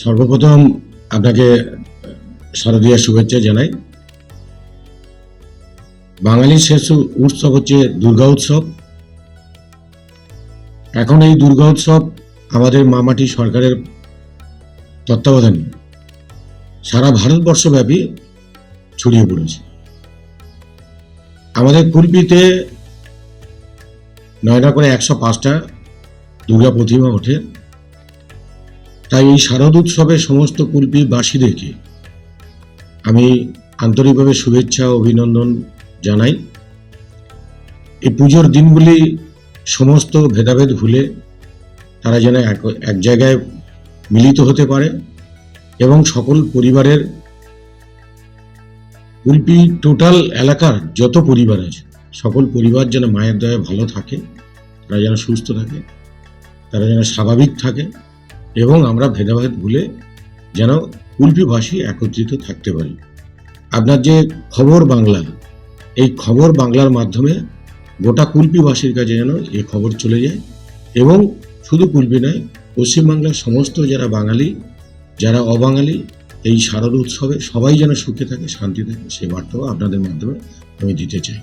সর্বপ্রথম আপনাকে শারদীয় শুভেচ্ছা জানাই। বাঙালির শেষ উৎসব হচ্ছে দুর্গা উৎসব। এখন এই দুর্গা উৎসব আমাদের মামাটি সরকারের তত্ত্বাবধানে সারা ভারতবর্ষব্যাপী ছড়িয়ে পড়েছে। আমাদের কুলপিতে নয়টা করে একশো পাঁচটা দুর্গা প্রতিমা ওঠে। তাই এই শারদ উৎসবে সমস্ত কুলপিবাসীদেরকে আমি আন্তরিকভাবে শুভেচ্ছা অভিনন্দন জানাই। এই পুজোর দিনগুলি সমস্ত ভেদাভেদ ভুলে তারা যেন এক এক জায়গায় মিলিত হতে পারে এবং সকল পরিবারের কুলপি টোটাল এলাকার যত পরিবার আছে, সকল পরিবার যেন মায়ের দয়ে ভালো থাকে, তারা যেন সুস্থ থাকে, তারা যেন স্বাভাবিক থাকে। এবং আমরা ভেদাভেদ ভুলে যেন কুলপিভাষী একত্রিত থাকতে পারি। আপনার যে খবর বাংলা, এই খবর বাংলার মাধ্যমে গোটা কুলপিবাসীর কাছে যেন এই খবর চলে যায় এবং শুধু কুলপি নয়, পশ্চিমবাংলার সমস্ত যারা বাঙালি, যারা অবাঙালি, এই শারদ উৎসবে সবাই যেন সুখে থাকে, শান্তি থাকে, সে বার্তাও আপনাদের মাধ্যমে আমি দিতে চাই।